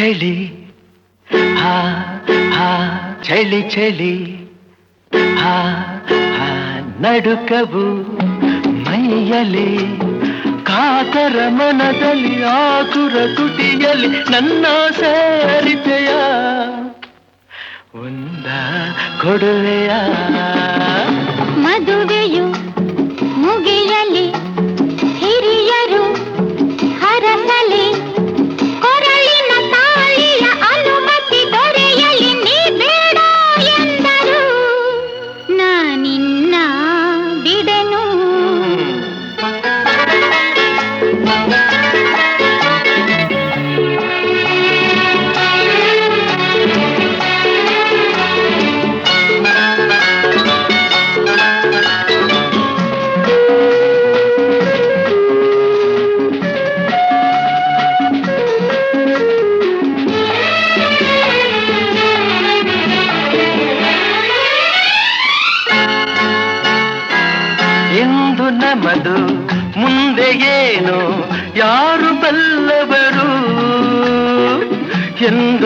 ಚಳಿ, ಹಾ ಹಾ, ಚಳಿ ಚಳಿ, ಹಾ ಹಾ, ನಡುಕವು ಮೈಯಲಿ ಕಾತರ ಮನದಲ್ಲಿ ಆತುರ ತುಟಿಯಲ್ಲಿ ನನ್ನ ಸೇರಿದೆಯ? ಒಂದ ಕೊಡುವೆಯಾ?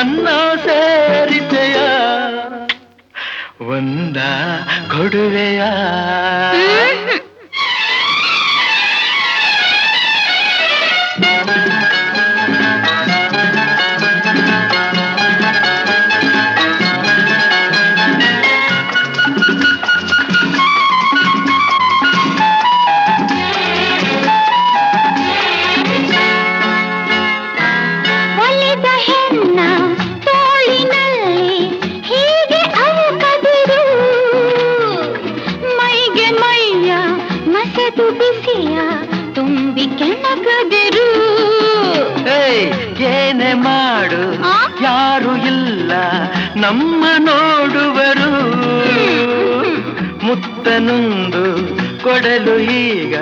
ನನ್ನ ಸೇರಿತೆಯ ಒಂದ ಕೊಡುವೆಯ? ಕೆಣಕದಿರು. ಏಯ್ ಏನೇ ಮಾಡು. ಯಾರು ಇಲ್ಲ ನಮ್ಮ ನೋಡುವರು. ಮುತ್ತನೊಂದು ಕೊಡಲು ಈಗ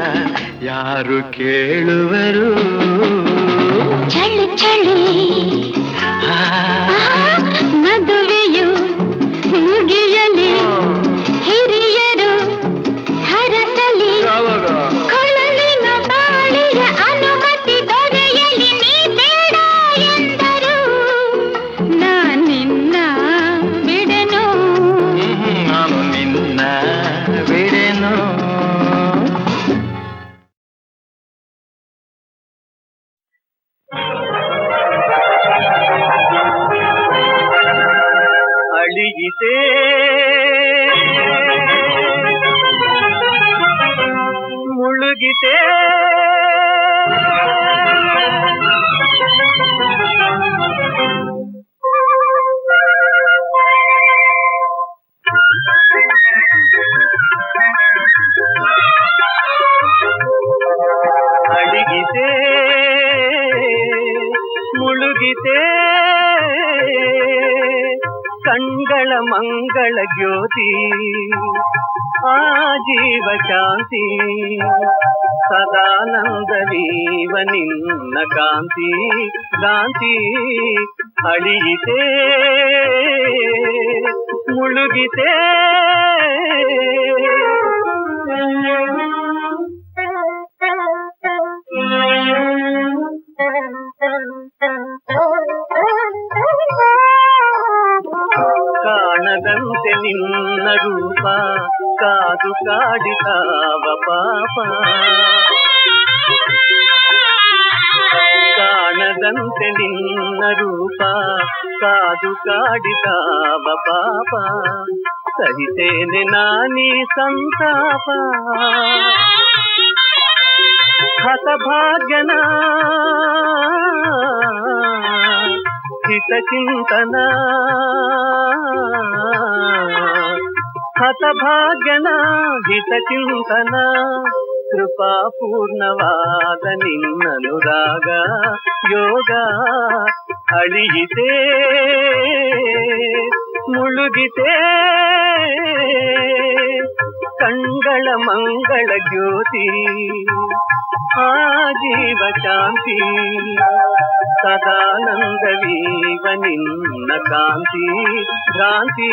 ಯಾರು ಕೇಳುವರು? ಚಳಿ ಚಳಿ. ಮದುವೆಯು ಮುಗಿಯಲಿ. ಹಿರಿಯರು ಹರಸಲಿ ಶಾಂತಿ ಸದಾನಂದವೀವ ನಿನ್ನ ಕಾಂತಿ ಕಾಂತಿ ಅಳಿಯಿತೆ ಮುಳುಗಿತೆ ಕಾಣದಂತೆ ನಿನ್ನ ರೂಪ కాదు కాడితావ పాప. కాణదంತೆ నిన్న రూప కాదు కాడితావ పాప. సహితేనే నాని సంతాప. హతభాగ్యనా హిత చింతనా. ಹತಭಾಗ್ಯನ ಹಿತಚಿಂತನ ಕೃಪಾಪೂರ್ಣವಾದ ನಿನ್ನನುರಾಗ ಯೋಗ ಅಳಿಯಿತೆ ಮುಳುಗಿತೆ ಕಂಗಳ ಮಂಗಳ ಜ್ಯೋತಿ ಆ ಜೀವ ಶಾಂತಿ ಸದಾನಂದವೀವ ನಿನ್ನ ಕಾಂತಿ ಭ್ರಾಂತಿ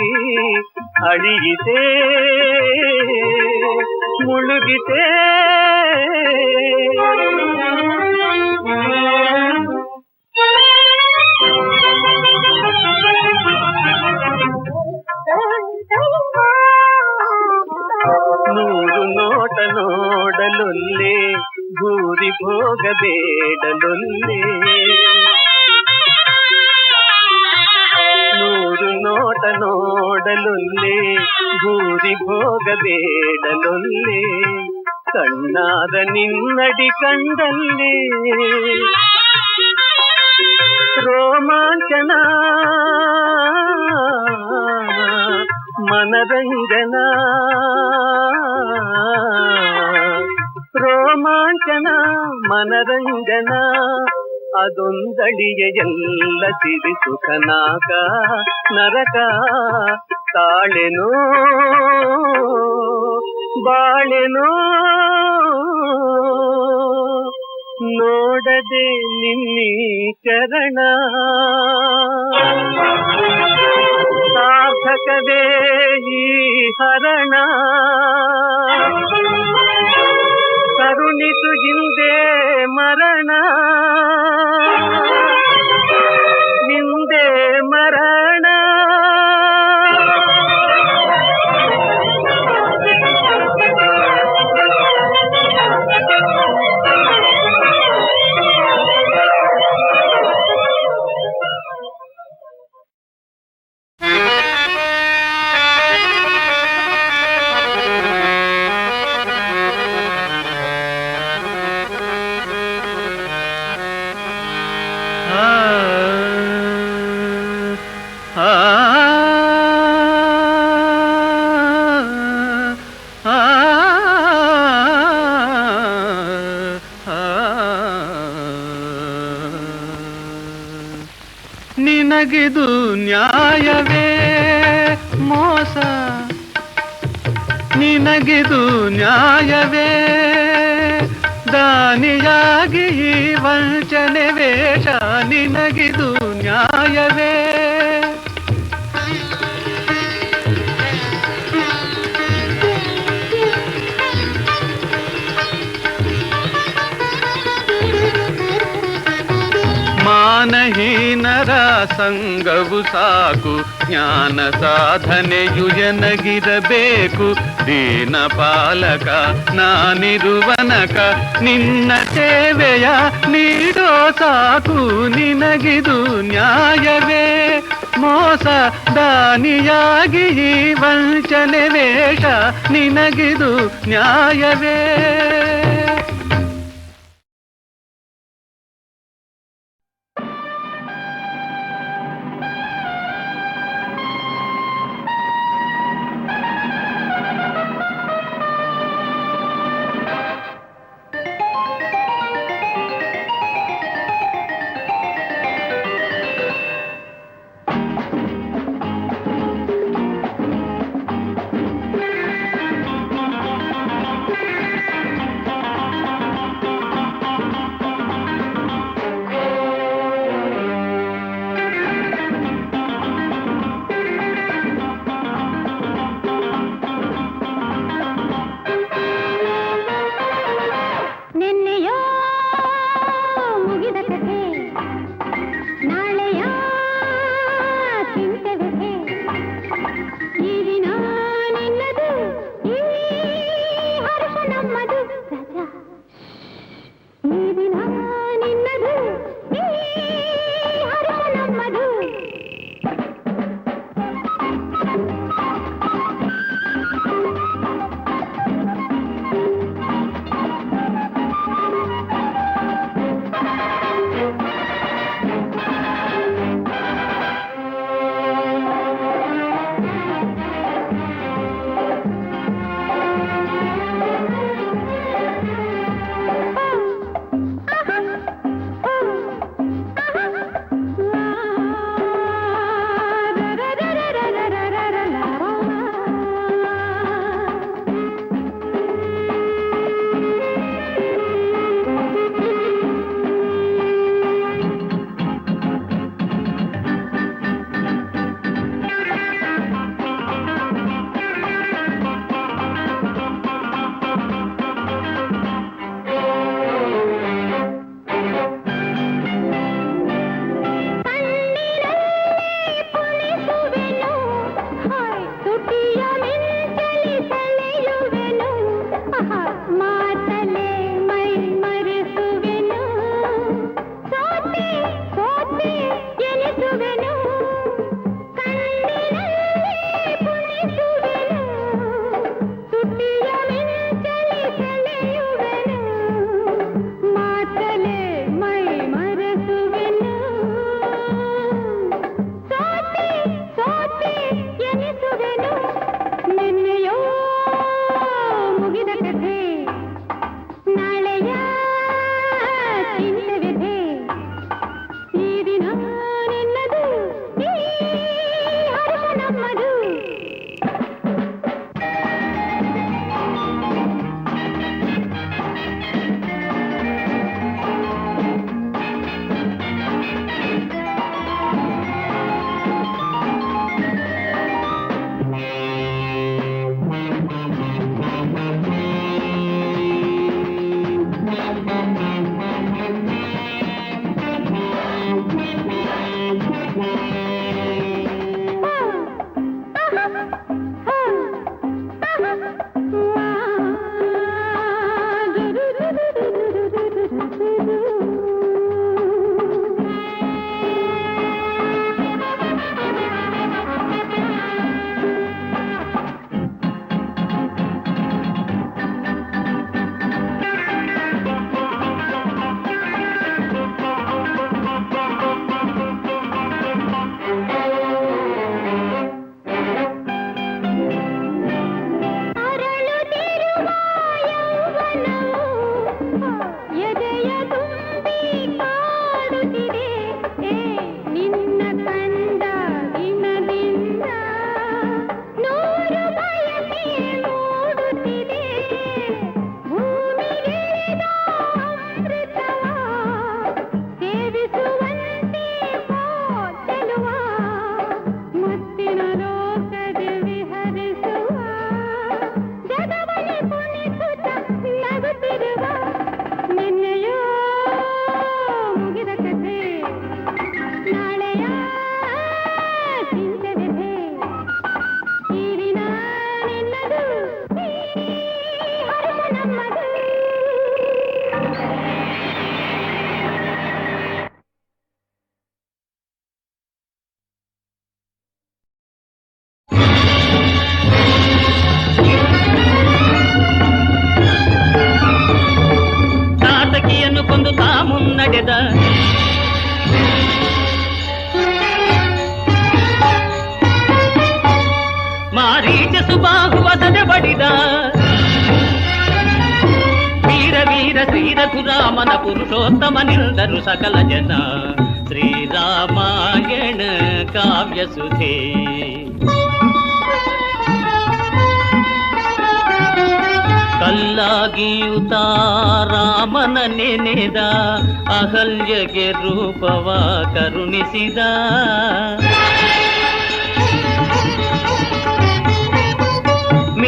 ಅಳಿಯಿತೆ ಮುಳುಗಿತೆ ನೂರು ನೋಟ ನೋಡಲೊಲ್ಲೆ ಭೂರಿ ಭೋಗಬೇಡಲೊಲ್ಲೆ ನೂರು ನೋಟ ನೋಡಲೊಲ್ಲೆ ಗೂರಿ ಭೋಗಬೇಡಲೊಲ್ಲೆ ಕಣ್ಣಾದ ನಿನ್ನಡಿ ಕಂಡಲ್ಲೇ. ರೋಮಾಂಚನ ಮನರಂಜನ ರೋಮಾಂಚನ ಮನರಂಜನ ಅದೊಂದಳಿಯ ಎಲ್ಲ ಸಿರಿ ಸುಖನಾಕ ನರಕ ತಾಳೆನೋ ಬಾಳೆನೋ. ನೋಡದೆ ನಿನ್ನಿ ಚರಣ ಸಾರ್ಥಕವೇ ಈ ಹರಣ. ಕರುಣಿತು ಹಿಂದೆ ಮರಣ. ನಿನಗಿದು ನ್ಯಾಯವೇ? ಮೋಸ. ನಿನಗಿದು ನ್ಯಾಯವೇ? ದಾನಿಯಾಗಿ ವಂಚನೆ ವೇಷ ನಿನಗಿದು ನ್ಯಾಯವೇ? ಮಾನಹೀನರ ಸಂಗವು ಸಾಕು, ಜ್ಞಾನ ಸಾಧನೆಯು ಎನಗಿರಬೇಕು. ದೀನ ಪಾಲಕ, ನಾನಿರುವನಕ, ನಿನ್ನ ಸೇವೆಯ ನೀಡೋ ಸಾಕು, ನಿನಗಿದು ನ್ಯಾಯವೇ. ಮೋಸ ದಾನಿಯಾಗಿ ಈ ವಂಚನೆ ವೇಷ, ನಿನಗಿದು ನ್ಯಾಯವೇ. పడిదా వీర వీర శ్రీరఘు రామన పురుషోత్తమనిందరు సకల జన. శ్రీరామాయణ కావ్య సుధే. ಕಲ್ಲಾಗಿಯುತ రామన ನೆನೆದ ಅಹಲ್ಯಗೆ రూపవా కరుణిసిదా.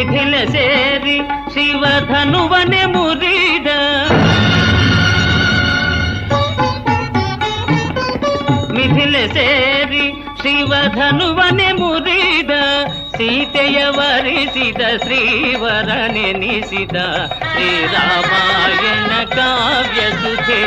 ನಿಖಿಲ ಸೇರಿ ಶಿವಧನುವನೆ ಮುರಿದ ಮಿಥಿಲ ಸೇರಿ ಶಿವಧನುವನೆ ಮುರಿದ ಸೀತೆಯ ವರಿಸಿದ ಶ್ರೀವರನೆನಿಸಿದ ಶ್ರೀರಾಮಾಯಣ ಕಾವ್ಯ ಸುಧೇ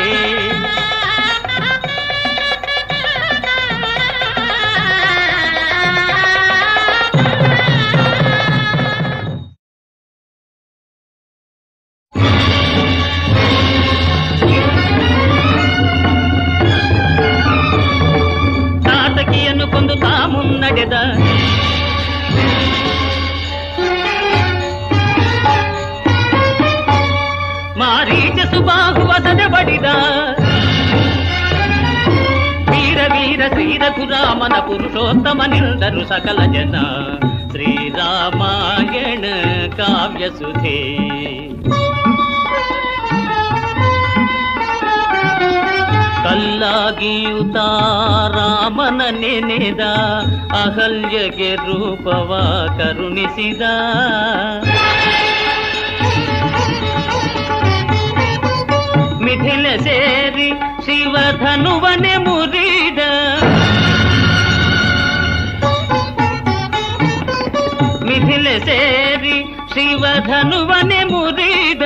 ಮಾರೀಚ ಸುಬಾಹುವಸದೆ ಬಡಿದ ವೀರ ವೀರ ಶ್ರೀ ರಘುರಾಮನ ಪುರುಷೋತ್ತಮನಿಂದರು ಸಕಲ ಜನ ಶ್ರೀರಾಮಾಯಣ ಕಾವ್ಯ ಸುಧೇ ಕಲ್ಲಾಗಿಯುತ ರಾಮನ ನೆನೆದ ಅಹಲ್ಯಗೆ ರೂಪವ ಕರುಣಿಸಿದ ಮಿಥಿಲ ಸೇರಿ ಶಿವಧನುವನೆ ಮುರಿದ ಮಿಥಿಲ ಸೇರಿ ಶಿವಧನುವನೆ ಮುರಿದ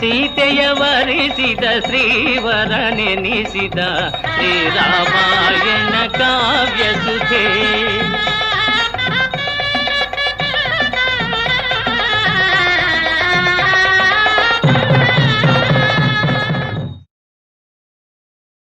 ಸೀತೆಯ ವರಿಸಿದ ಶ್ರೀವರ ನೆನೆಸಿದ ಶ್ರೀರಾಮಾಯಣ ಕಾವ್ಯ ಸುಧೇ